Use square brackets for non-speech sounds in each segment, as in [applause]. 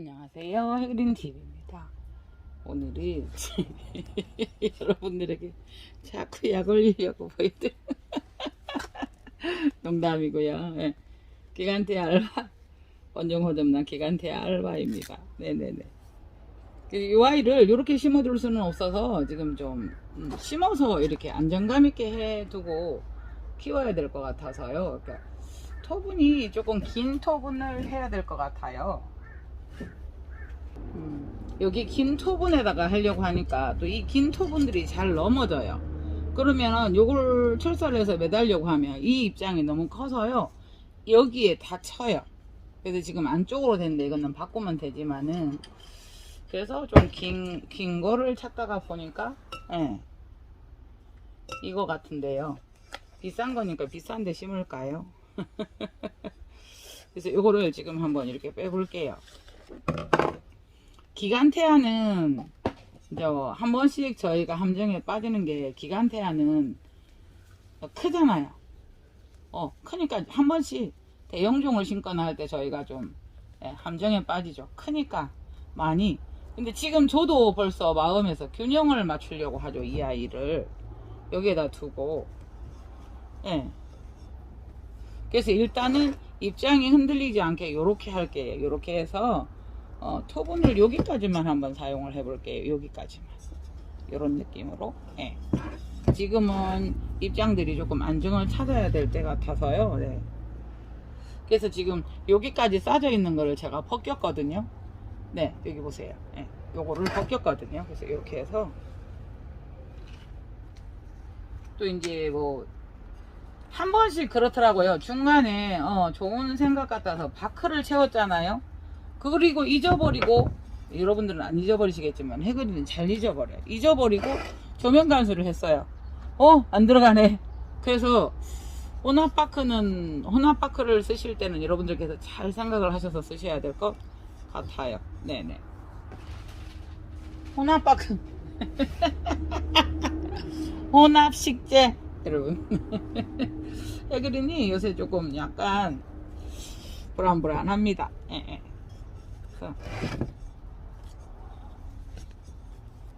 안녕하세요. 해그린 TV입니다. 오늘은 [laughs] 여러분들에게 자꾸 약 올리려고 보여드려. [laughs] 농담이고요. 예. 기간태 알바, 원정호점난 기간태 알바입니다. 네네네. 그이 아이를 이렇게 심어둘 수는 없어서 지금 좀 음, 심어서 이렇게 안정감 있게 해두고 키워야 될 것 같아서요. 그러니까 토분이 조금 긴 토분을 해야 될 것 같아요. 음, 여기 긴 토분에다가 하려고 하니까 또 이 긴 토분들이 잘 넘어져요. 그러면은 요걸 철사를 해서 매달려고 하면 이 입장이 너무 커서요. 여기에 닫혀요. 그래서 지금 안쪽으로 됐는데 이거는 바꾸면 되지만은 그래서 좀 긴, 긴 거를 찾다가 보니까 예. 이거 같은데요. 비싼 거니까 비싼데 심을까요? [laughs] 그래서 요거를 지금 한번 이렇게 빼볼게요. 기간태아는 이제 한 번씩 저희가 함정에 빠지는 게 기간태아는 크잖아요. 어, 크니까 한 번씩 대형종을 심거나 할 때 저희가 좀 예, 함정에 빠지죠. 크니까 많이. 근데 지금 저도 벌써 마음에서 균형을 맞추려고 하죠. 이 아이를 여기에다 두고. 예. 그래서 일단은 입장이 흔들리지 않게 요렇게 할게요. 요렇게 해서 어, 토분을 여기까지만 한번 사용을 해볼게요. 여기까지만. 이런 느낌으로. 예. 지금은 입장들이 조금 안정을 찾아야 될 때 같아서요. 네. 그래서 지금 여기까지 싸져 있는 거를 제가 벗겼거든요. 네, 여기 보세요. 예. 요거를 벗겼거든요. 그래서 이렇게 해서 또 이제 뭐 한 번씩 그렇더라고요. 중간에 어, 좋은 생각 같아서 바크를 채웠잖아요. 그리고 잊어버리고 여러분들은 안 잊어버리시겠지만 해그리는 잘 잊어버려요. 잊어버리고 조명 간수를 했어요. 어, 안 들어가네. 그래서 혼합바크는 혼합바크를 쓰실 때는 여러분들께서 잘 생각을 하셔서 쓰셔야 될 것 같아요. 네네. 혼합바크. [laughs] 혼합식재 여러분. [laughs] 해그린이 요새 조금 약간 불안불안합니다. 예, 예. 그래서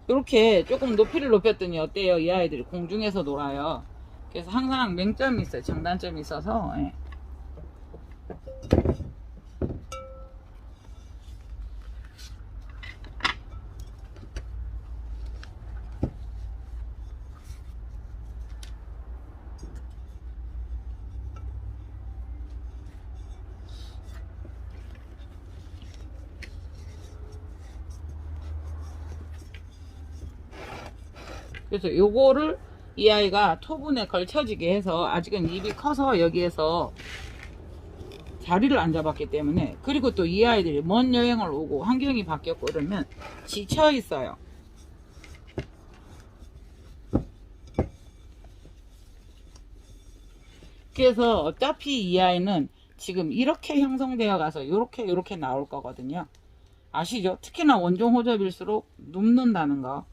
이렇게 조금 높이를 높였더니 어때요? 이 아이들이 공중에서 놀아요. 그래서 항상 맹점이 있어요. 장단점이 있어서. 예. 그래서 요거를 이 아이가 토분에 걸쳐지게 해서 아직은 입이 커서 여기에서 자리를 안 잡았기 때문에 그리고 또 이 아이들이 먼 여행을 오고 환경이 바뀌었고 그러면 지쳐 있어요. 그래서 어차피 이 아이는 지금 이렇게 형성되어 가서 이렇게 이렇게 나올 거거든요. 아시죠? 특히나 원종 호접일수록 눕는다는 거.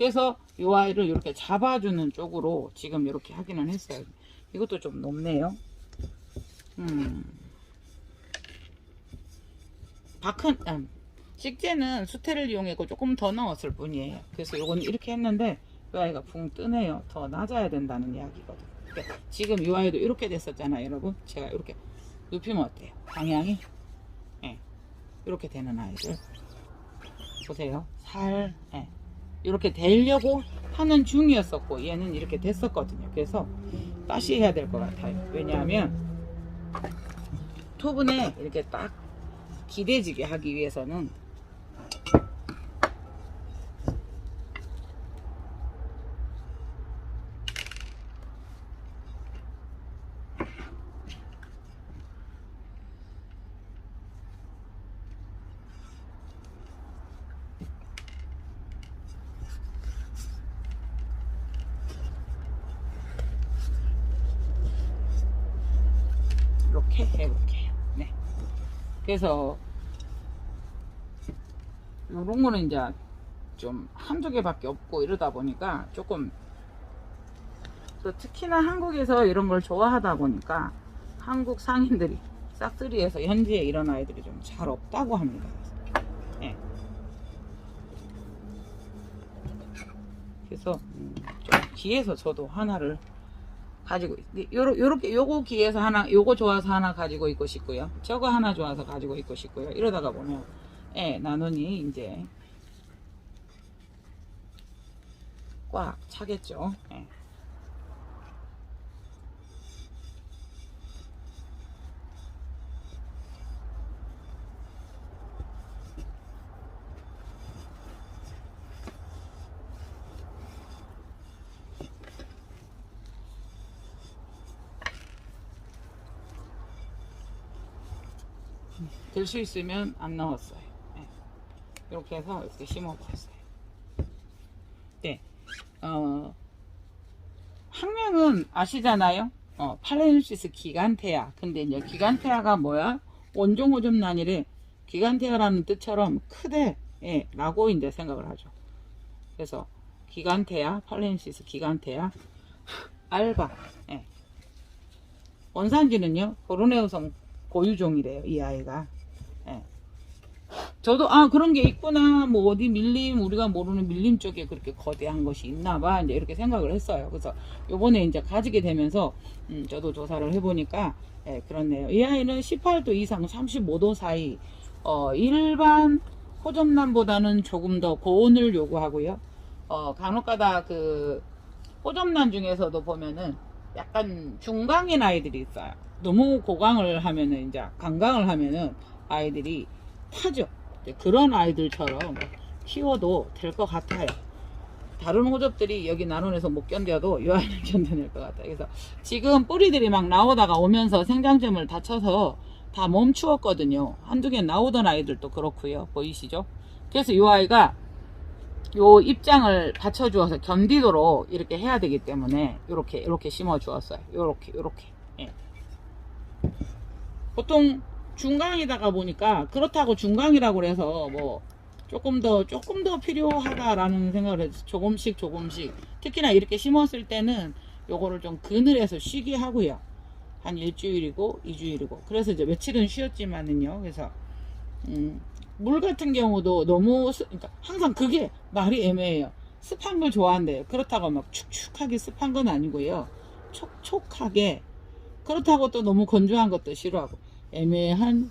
그래서 이 아이를 이렇게 잡아주는 쪽으로 지금 이렇게 하기는 했어요. 이것도 좀 높네요. 음. 박한, 아, 식재는 수태를 이용했고 조금 더 넣었을 뿐이에요. 그래서 이건 이렇게 했는데 이 아이가 붕 뜨네요. 더 낮아야 된다는 이야기거든요. 그러니까 지금 이 아이도 이렇게 됐었잖아요, 여러분. 제가 이렇게 눕히면 어때요? 방향이? 예. 이렇게 되는 아이들. 보세요. 살, 예. 이렇게 되려고 하는 중이었었고 얘는 이렇게 됐었거든요. 그래서 다시 해야 될 것 같아요. 왜냐하면 토분에 이렇게 딱 기대지게 하기 위해서는 이렇게 해볼게요. 네. 그래서 이런 거는 이제 좀 한두 개밖에 없고 이러다 보니까 조금 또 특히나 한국에서 이런 걸 좋아하다 보니까 한국 상인들이 싹쓸이에서 현지에 이런 아이들이 좀 잘 없다고 합니다. 네. 그래서 좀 뒤에서 저도 하나를 가지고 있- 요러, 요렇게 요거 귀해서 하나 요거 좋아서 하나 가지고 있고 싶고요. 저거 하나 좋아서 가지고 있고 싶고요. 이러다가 보면 예 나눈이 이제 꽉 차겠죠. 예. 될 수 있으면 안 넣었어요. 예. 이렇게 해서 이렇게 심어봤어요. 네, 어, 학명은 아시잖아요. 어, 팔레누시스 기간테아. 근데 이제 기간테아가 뭐야? 원종 오점 난이래. 기간테아라는 뜻처럼 크대. 예, 라고 이제 생각을 하죠. 그래서 기간테아, 팔레누시스 기간테아, 알바. 예. 원산지는요, 보르네오성 고유종이래요, 이 아이가. 예. 저도, 아, 그런 게 있구나. 뭐, 어디 밀림, 우리가 모르는 밀림 쪽에 그렇게 거대한 것이 있나 봐. 이제 이렇게 생각을 했어요. 그래서 요번에 이제 가지게 되면서, 음, 저도 조사를 해보니까, 예, 그렇네요. 이 아이는 18도 이상 35도 사이, 어, 일반 호접란보다는 조금 더 고온을 요구하고요. 어, 간혹가다 그, 호접란 중에서도 보면은 약간 중강인 아이들이 있어요. 너무 고강을 하면은 이제 강강을 하면은 아이들이 타죠. 그런 아이들처럼 키워도 될 것 같아요. 다른 호접들이 여기 나눈에서 못 견뎌도 이 아이는 [laughs] 견뎌낼 것 같아요. 그래서 지금 뿌리들이 막 나오다가 오면서 생장점을 다쳐서 다 멈추었거든요. 한두 개 나오던 아이들도 그렇고요. 보이시죠? 그래서 이 아이가 요 입장을 받쳐주어서 견디도록 이렇게 해야 되기 때문에 이렇게 이렇게 심어 주었어요. 이렇게 이렇게. 예. 보통 중강이다가 보니까 그렇다고 중강이라고 그래서 뭐 조금 더 조금 더 필요하다라는 생각을 해서 조금씩 조금씩 특히나 이렇게 심었을 때는 요거를 좀 그늘에서 쉬게 하고요. 한 일주일이고 이주일이고 그래서 이제 며칠은 쉬었지만은요. 그래서 음, 물 같은 경우도 너무 습- 그러니까 항상 그게 말이 애매해요. 습한 걸 좋아한대요. 그렇다고 막 축축하게 습한 건 아니고요. 촉촉하게. 그렇다고 또 너무 건조한 것도 싫어하고. 애매한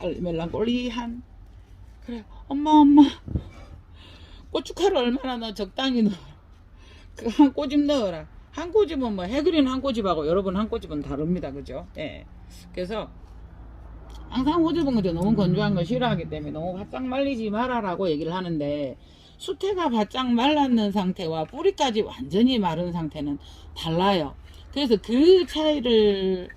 하, 멜랑콜리한. 그래 엄마 엄마. 고춧가루 얼마나 넣어? 적당히 넣어 그한 꼬집 넣어라. 한 꼬집은 뭐 해그린 한 꼬집하고 여러분 한 꼬집은 다릅니다. 그죠? 예. 그래서 항상 호주분 그죠 너무 건조한 걸 싫어하기 때문에 너무 바짝 말리지 마라라고 얘기를 하는데 수태가 바짝 말랐는 상태와 뿌리까지 완전히 마른 상태는 달라요. 그래서 그 차이를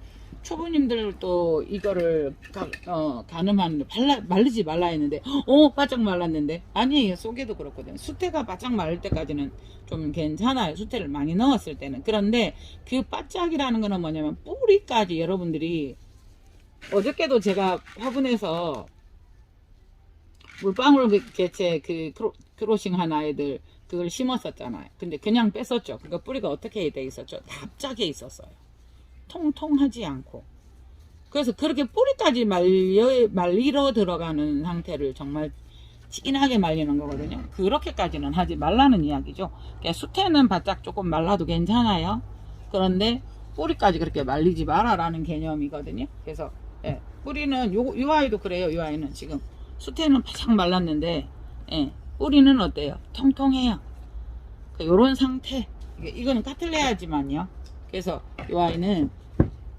초보님들도 이거를 가, 어, 가늠하는데 발라, 말리지 말라 했는데 어 바짝 말랐는데? 아니에요 속에도 그렇거든요. 수태가 바짝 마를 때까지는 좀 괜찮아요. 수태를 많이 넣었을 때는. 그런데 그 바짝이라는 거는 뭐냐면 뿌리까지 여러분들이 어저께도 제가 화분에서 물방울 그 개체 그 크로, 크로싱 한 아이들 그걸 심었었잖아요. 근데 그냥 뺐었죠. 그러니까 뿌리가 어떻게 돼 있었죠? 납작해 있었어요. 통통하지 않고. 그래서 그렇게 뿌리까지 말려, 말리러 들어가는 상태를 정말 진하게 말리는 거거든요. 그렇게까지는 하지 말라는 이야기죠. 그러니까 수태는 바짝 조금 말라도 괜찮아요. 그런데 뿌리까지 그렇게 말리지 마라라는 개념이거든요. 그래서 예, 뿌리는 요, 요 아이도 그래요. 요 아이는 지금 수태는 바짝 말랐는데 예, 뿌리는 어때요? 통통해요. 요런 상태. 이거는 카틀레아지만요. 그래서 요 아이는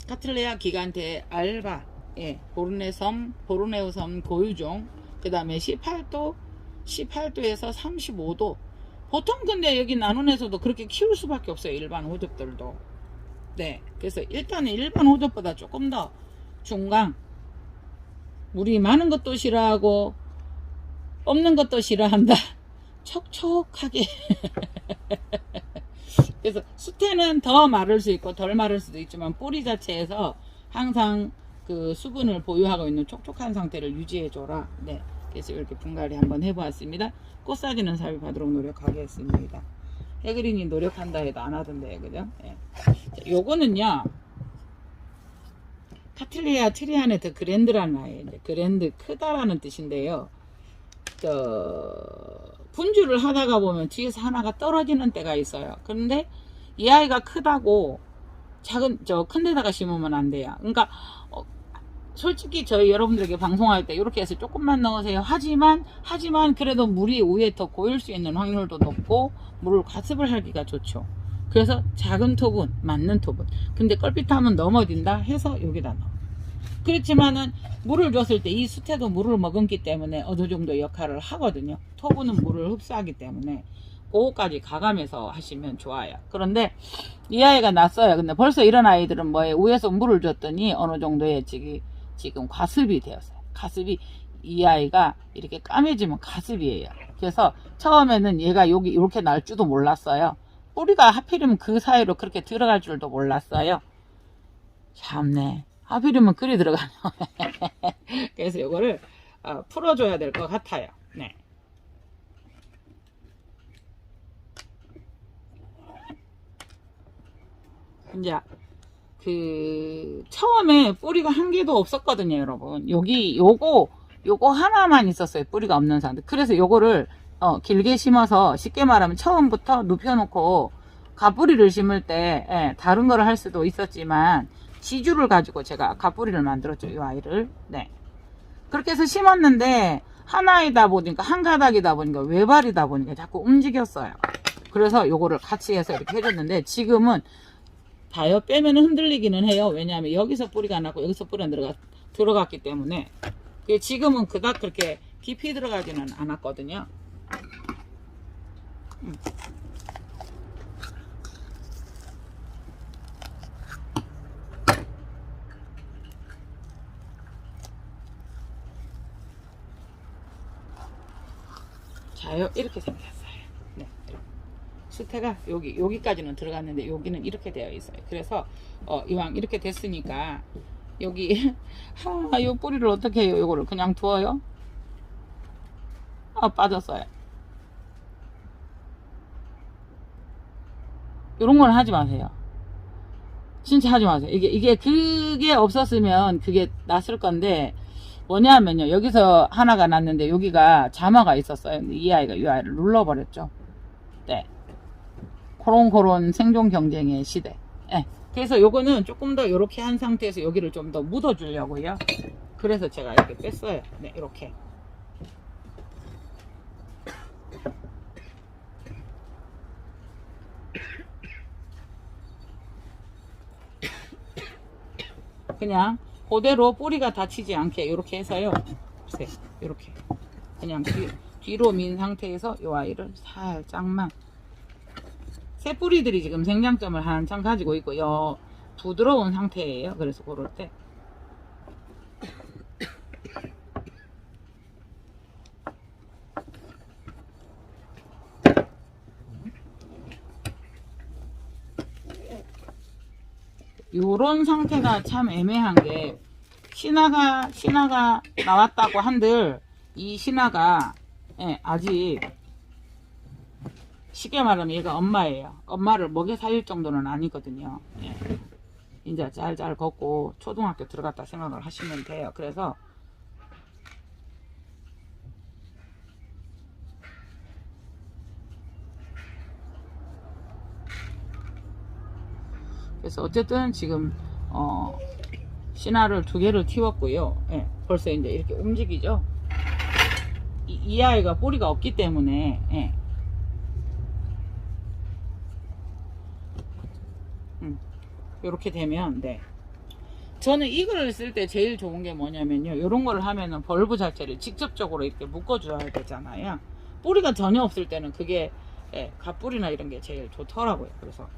카틀레아 기간테 알바, 예, 보르네섬, 보르네오섬 고유종, 그 다음에 18도, 18도에서 35도. 보통 근데 여기 나눈에서도 그렇게 키울 수밖에 없어요. 일반 호접들도. 네. 그래서 일단은 일반 호접보다 조금 더 중강. 물이 많은 것도 싫어하고, 없는 것도 싫어한다. [laughs] 촉촉하게. [laughs] 그래서 수태는 더 마를 수 있고 덜 마를 수도 있지만 뿌리 자체에서 항상 그 수분을 보유하고 있는 촉촉한 상태를 유지해 줘라. 네. 그래서 이렇게 분갈이 한번 해보았습니다. 꽃사지는 삽입 하도록 노력하겠습니다. 해그린이 노력한다 해도 안 하던데, 그죠? 예. 자, 요거는요, 카틀리아 트리안의 더 그랜드라는. 이제 그랜드, 크다라는 뜻인데요. 저 분주를 하다가 보면 뒤에서 하나가 떨어지는 때가 있어요. 그런데 이 아이가 크다고 작은 저 큰 데다가 심으면 안 돼요. 그러니까 어, 솔직히 저희 여러분들에게 방송할 때 이렇게 해서 조금만 넣으세요. 하지만 하지만 그래도 물이 위에 더 고일 수 있는 확률도 높고 물을 과습을 하기가 좋죠. 그래서 작은 톱은 맞는 톱은 근데 껄핏하면 넘어진다 해서 여기다 넣어. 그렇지만은 물을 줬을 때 이 수태도 물을 머금기 때문에 어느 정도 역할을 하거든요. 토분은 물을 흡수하기 때문에 그거까지 가감해서 하시면 좋아요. 그런데 이 아이가 났어요. 근데 벌써 이런 아이들은 뭐에 위에서 물을 줬더니 어느 정도의 지금 지금 과습이 되었어요. 가습이 이 아이가 이렇게 까매지면 가습이에요. 그래서 처음에는 얘가 여기 이렇게 날 줄도 몰랐어요. 뿌리가 하필이면 그 사이로 그렇게 들어갈 줄도 몰랐어요. 참네. 하필이면 그리 들어가요. [laughs] 그래서 이거를 어, 풀어줘야 될 것 같아요. 네. 이제 그 처음에 뿌리가 한 개도 없었거든요, 여러분. 여기 요거 요거 하나만 있었어요. 뿌리가 없는 상태. 그래서 요거를 어, 길게 심어서 쉽게 말하면 처음부터 눕혀놓고 가뿌리를 심을 때 예, 다른 거를 할 수도 있었지만 지주를 가지고 제가 가뿌리를 만들었죠. 이 아이를. 네. 그렇게 해서 심었는데 하나이다 보니까 한 가닥이다 보니까 외발이다 보니까 자꾸 움직였어요. 그래서 요거를 같이 해서 이렇게 해줬는데 지금은 다요 빼면 흔들리기는 해요. 왜냐하면 여기서 뿌리가 났고 여기서 뿌리가 들어가, 들어갔기 때문에 그게 지금은 그닥 그렇게 깊이 들어가지는 않았거든요. 음. 자요 이렇게 생겼어요. 네. 수태가 여기 여기까지는 들어갔는데 여기는 이렇게 되어 있어요. 그래서 어, 이왕 이렇게 됐으니까 여기 [laughs] 하 요 뿌리를 어떻게 해요? 이거를 그냥 두어요? 아 빠졌어요. 이런 건 하지 마세요. 진짜 하지 마세요. 이게 이게 그게 없었으면 그게 났을 건데 뭐냐면요. 여기서 하나가 났는데 여기가 자마가 있었어요. 이 아이가 이 아이를 눌러버렸죠. 네. 그런 생존 경쟁의 시대. 네. 그래서 요거는 조금 더 이렇게 한 상태에서 여기를 좀 더 묻어주려고요. 그래서 제가 이렇게 뺐어요. 네, 이렇게. 그냥 그대로 뿌리가 다치지 않게 이렇게 해서요. 보세요. 이렇게 그냥 뒤, 뒤로 민 상태에서 이 아이를 살짝만 새 뿌리들이 지금 생장점을 한참 가지고 있고요. 부드러운 상태예요. 그래서 그럴 때 요런 상태가 참 애매한 게 신화가 신화가 나왔다고 한들 이 신화가 예, 아직 쉽게 말하면 얘가 엄마예요. 엄마를 먹여 살릴 정도는 아니거든요. 예. 이제 잘-잘 걷고 초등학교 들어갔다 생각을 하시면 돼요. 그래서 그래서 어쨌든 지금 어 신화를 두 개를 키웠고요. 예, 벌써 이제 이렇게 움직이죠. 이, 이 아이가 뿌리가 없기 때문에 예. 음, 이렇게 되면 네. 저는 이거를 쓸 때 제일 좋은 게 뭐냐면요. 이런 거를 하면은 벌브 자체를 직접적으로 이렇게 묶어줘야 되잖아요. 뿌리가 전혀 없을 때는 그게 예, 갓뿌리나 이런 게 제일 좋더라고요. 그래서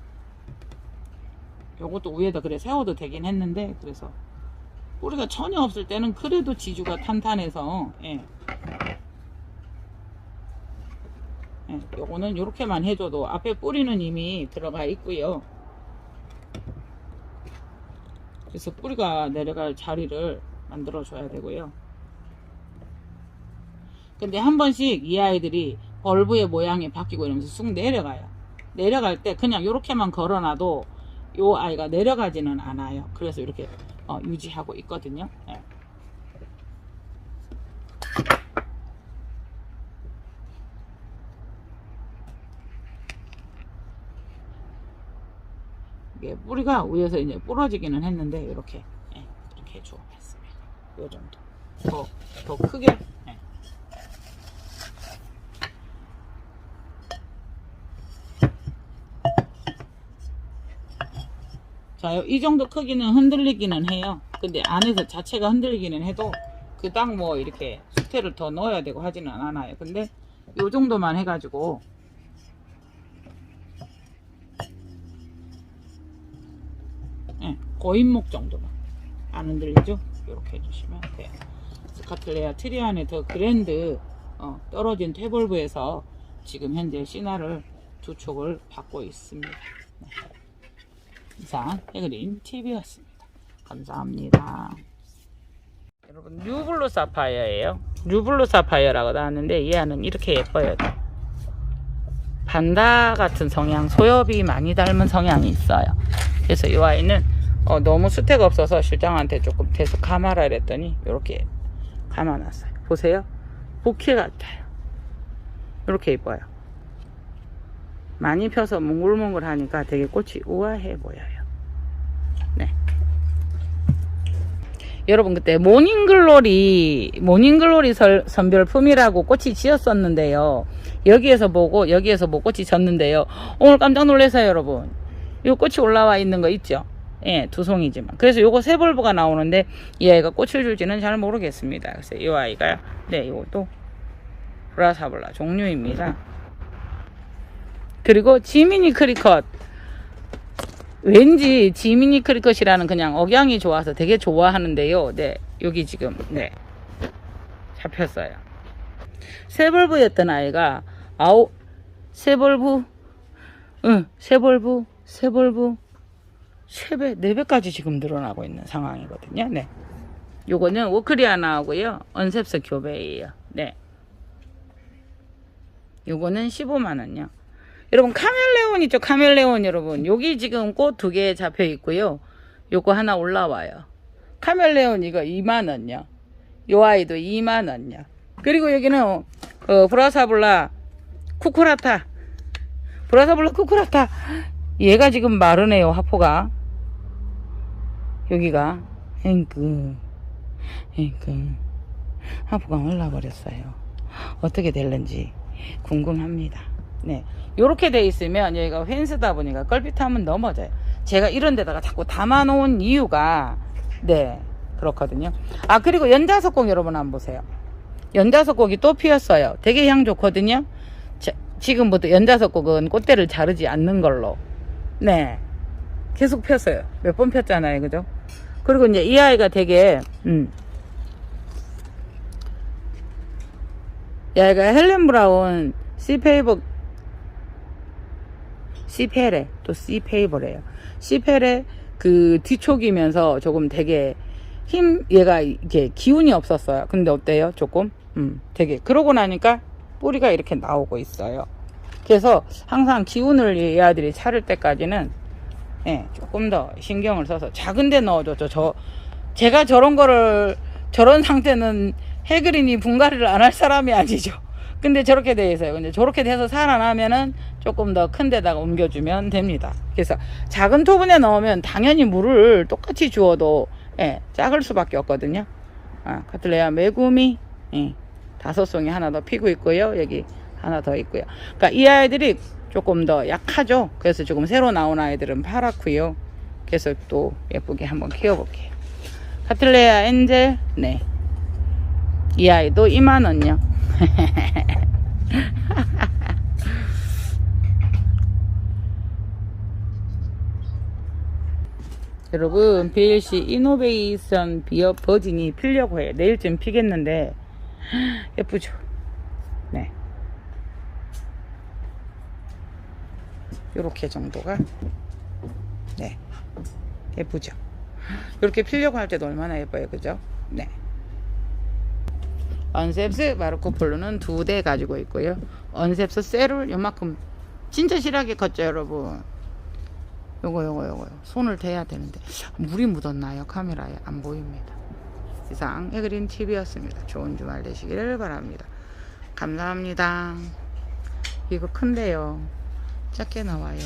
요것도 위에다 그래 세워도 되긴 했는데 그래서 뿌리가 전혀 없을 때는 그래도 지주가 탄탄해서 예. 예, 요거는 요렇게만 해줘도 앞에 뿌리는 이미 들어가 있고요. 그래서 뿌리가 내려갈 자리를 만들어 줘야 되고요. 근데 한 번씩 이 아이들이 벌브의 모양이 바뀌고 이러면서 쑥 내려가요. 내려갈 때 그냥 요렇게만 걸어놔도 요 아이가 내려가지는 않아요. 그래서 이렇게 어, 유지하고 있거든요. 네. 이게 뿌리가 위에서 이제 부러지기는 했는데 이렇게 네, 이렇게 주었습니다. 요 정도 더 더 크게 자, 요- 이 정도 크기는 흔들리기는 해요. 근데 안에서 자체가 흔들리기는 해도 그닥 뭐 이렇게 수태를 더 넣어야 되고 하지는 않아요. 근데 요 정도만 해가지고 예, 고인목 정도만 안 흔들리죠? 이렇게 해주시면 돼요. 스카틀레아 트리안의 더 그랜드 어, 떨어진 태볼브에서 지금 현재 시나를 두 촉을 받고 있습니다. 네. 이상 해그린 TV였습니다. 감사합니다. 여러분 뉴블루 사파이어예요. 뉴블루 사파이어라고 나왔는데 이 안은 이렇게 예뻐요. 반다 같은 성향, 소엽이 많이 닮은 성향이 있어요. 그래서 이 아이는 어, 너무 수태가 없어서 실장한테 조금 계속 감아라 이랬더니 이렇게 감아놨어요. 보세요. 부케 같아요. 이렇게 예뻐요. 많이 펴서 몽글몽글 하니까 되게 꽃이 우아해 보여요. 네. 여러분 그때 모닝글로리 모닝글로리 설- 선별품이라고 꽃이 지었었는데요. 여기에서 보고 여기에서 뭐 꽃이 졌는데요. 오늘 깜짝 놀라서요, 여러분. 이 꽃이 올라와 있는 거 있죠? 예, 두 송이지만. 그래서 요거 세 볼브가 나오는데 이 아이가 꽃을 줄지는 잘 모르겠습니다. 그래서 이 아이가 네, 이것도 브라사블라 종류입니다. 그리고 지미니 크리컷 왠지 지미니 크리컷이라는 그냥 억양이 좋아서 되게 좋아하는데요. 네, 여기 지금 네 잡혔어요. 세벌브였던 아이가 아홉 세벌브, 응 세벌브, 세벌브 세배 네 배까지 지금 늘어나고 있는 상황이거든요. 네, 요거는 워크리아나하고요 언셉스 교배예요. 네, 요거는 15만 원요. 여러분 카멜레온 있죠? 카멜레온 여러분. 여기 지금 꽃 두 개 잡혀 있고요. 요거 하나 올라와요. 카멜레온 이거 2만원요. 요 아이도 2만원요. 그리고 여기는 어, 브라사블라 쿠쿠라타. 브라사블라 쿠쿠라타. 얘가 지금 마르네요 하포가. 여기가. 앵크. 앵크. 하포가 올라버렸어요. 어떻게 될는지 궁금합니다. 네. 요렇게 돼 있으면 여기가 펜스다 보니까 걸핏하면 넘어져요. 제가 이런 데다가 자꾸 담아 놓은 이유가 네. 그렇거든요. 아, 그리고 연자석곡 여러분 한번 보세요. 연자석곡이 또 피었어요. 되게 향 좋거든요. 자, 지금부터 연자석곡은 꽃대를 자르지 않는 걸로. 네. 계속 폈어요. 몇 번 폈잖아요. 그죠? 그리고 이제 이 아이가 되게, 음. 이 아이가 헬렌 브라운 시페이버 시페레 또 시페이버래요. 시페레 그 뒤촉이면서 조금 되게 힘 얘가 이게 기운이 없었어요. 근데 어때요? 조금 음 되게 그러고 나니까 뿌리가 이렇게 나오고 있어요. 그래서 항상 기운을 이 아들이 차릴 때까지는 예, 조금 더 신경을 써서 작은데 넣어줬죠. 저 제가 저런 거를 저런 상태는 해그린이 분갈이를 안 할 사람이 아니죠. 근데 저렇게 돼 있어요. 근데 저렇게 돼서 살아나면은 조금 더 큰 데다가 옮겨주면 됩니다. 그래서 작은 토분에 넣으면 당연히 물을 똑같이 주어도 예, 작을 수밖에 없거든요. 아, 카틀레아 메구미 예, 다섯 송이 하나 더 피고 있고요. 여기 하나 더 있고요. 그러니까 이 아이들이 조금 더 약하죠. 그래서 조금 새로 나온 아이들은 파랗고요. 그래서 또 예쁘게 한번 키워볼게요. 카틀레아 엔젤 네. 이 아이도 2만원요. [laughs] [laughs] 여러분 BLC 이노베이션 비어 버진이 피려고 해요. 내일쯤 피겠는데 [gasps] 예쁘죠? 네. 요렇게 정도가 네 예쁘죠? [gasps] 이렇게 피려고 할 때도 얼마나 예뻐요, 그죠? 네. 언셉스 마르코 폴로는 두 대 가지고 있고요. 언셉스 세룰 요만큼 진짜 실하게 컸죠, 여러분. 요거 요거 요거 손을 대야 되는데 물이 묻었나요? 카메라에 안 보입니다. 이상 에그린 TV였습니다. 좋은 주말 되시기를 바랍니다. 감사합니다. 이거 큰데요. 작게 나와요.